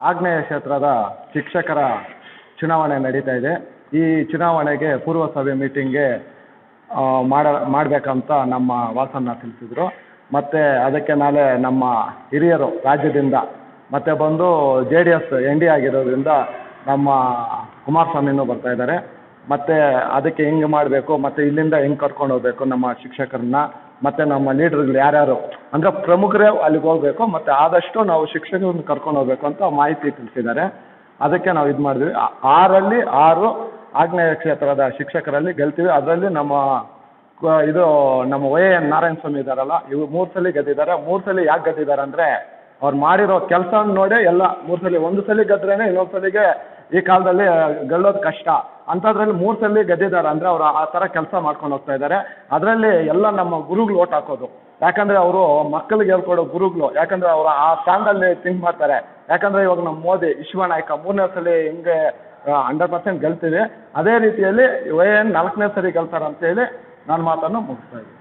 ಆಗ್ನೇಯ ಕ್ಷೇತ್ರದ ಶಿಕ್ಷಕರ ಚುನಾವಣೆ ನಡೀತಾ ಇದೆ. ಈ ಚುನಾವಣೆಗೆ ಪೂರ್ವಸಭೆ ಮೀಟಿಂಗ್ಗೆ ಮಾಡ, ಮಾಡಬೇಕಂತ ನಮ್ಮ ವಾಸನ್ನ ತಿಳಿಸಿದ್ರು. ಮತ್ತು ಅದಕ್ಕೆ ನಾಳೆ ನಮ್ಮ ಹಿರಿಯರು ರಾಜ್ಯದಿಂದ ಮತ್ತೆ ಬಂದು J D S N D ಆಗಿರೋದ್ರಿಂದ ನಮ್ಮ ಕುಮಾರಸ್ವಾಮಿನೂ ಬರ್ತಾ ಇದ್ದಾರೆ. ಮತ್ತು ಅದಕ್ಕೆ ಹೆಂಗೆ ಮಾಡಬೇಕು, ಮತ್ತು ಇಲ್ಲಿಂದ ಹೆಂಗೆ ಕರ್ಕೊಂಡು ಹೋಗ್ಬೇಕು ನಮ್ಮ ಶಿಕ್ಷಕರನ್ನ, ಮತ್ತು ನಮ್ಮ ಲೀಡ್ರುಗಳು ಯಾರ್ಯಾರು ಅಂದರೆ ಪ್ರಮುಖರೇ ಅಲ್ಲಿಗೆ ಹೋಗ್ಬೇಕು, ಮತ್ತು ಆದಷ್ಟು ನಾವು ಶಿಕ್ಷಕರನ್ನು ಕರ್ಕೊಂಡು ಹೋಗ್ಬೇಕು ಅಂತ ಮಾಹಿತಿ ತಿಳಿಸಿದ್ದಾರೆ. ಅದಕ್ಕೆ ನಾವು ಇದು ಮಾಡಿದ್ವಿ. ಆರಲ್ಲಿ ಆರು ಆಗ್ನೇಯ ಕ್ಷೇತ್ರದ ಶಿಕ್ಷಕರಲ್ಲಿ ಗೆಲ್ತೀವಿ. ಅದರಲ್ಲಿ ನಮ್ಮ ಇದು ನಮ್ಮ ವೈ ಎನ್ ನಾರಾಯಣ ಸ್ವಾಮಿ ಇದ್ದಾರಲ್ಲ ಇವು ಮೂರು ಸಲ ಗೆದ್ದಿದ್ದಾರೆ. ಮೂರು ಸಲ ಯಾಕೆ ಗೆದ್ದಿದ್ದಾರೆ ಅಂದರೆ ಅವ್ರು ಮಾಡಿರೋ ಕೆಲಸ ನೋಡೇ ಎಲ್ಲ ಮೂರು ಸಲ, ಒಂದು ಸಲ ಗೆದ್ರೇನೆ ಇನ್ನೊಂದು ಸಲಿಗೆ ಈ ಕಾಲದಲ್ಲಿ ಗೆಲ್ಲೋದು ಕಷ್ಟ. ಅಂಥದ್ರಲ್ಲಿ ಮೂರು ಸಲ ಗೆದ್ದಿದ್ದಾರೆ ಅಂದರೆ ಅವರು ಆ ಥರ ಕೆಲಸ ಮಾಡ್ಕೊಂಡು ಹೋಗ್ತಾ ಇದ್ದಾರೆ. ಅದರಲ್ಲಿ ಎಲ್ಲ ನಮ್ಮ ಗುರುಗಳು ಓಟ್ ಹಾಕೋದು. ಯಾಕಂದರೆ ಅವರು ಮಕ್ಕಳಿಗೆ ಹೇಳ್ಕೊಡೋ ಗುರುಗಳು. ಯಾಕಂದರೆ ಅವರು ಆ ಸ್ಥಾನದಲ್ಲಿ ಥಿಂಕ್ ಮಾಡ್ತಾರೆ. ಯಾಕಂದರೆ ಇವಾಗ ನಮ್ಮ ಮೋದಿ ವಿಶ್ವ ನಾಯಕ ಮೂರನೇ ಸಲ ಹೆಂಗೆ ಹಂಡ್ರೆಡ್ ಪರ್ಸೆಂಟ್ ಗೆಲ್ತೀವಿ ಅದೇ ರೀತಿಯಲ್ಲಿ ವೈ ಎನ್ ನಾಲ್ಕನೇ ಸರಿ ಗಳಿಸ್ತಾರೆ ಅಂತ ಹೇಳಿ ನಾನು ಮಾತನ್ನು ಮುಗಿಸ್ತಾ ಇದ್ದೀನಿ.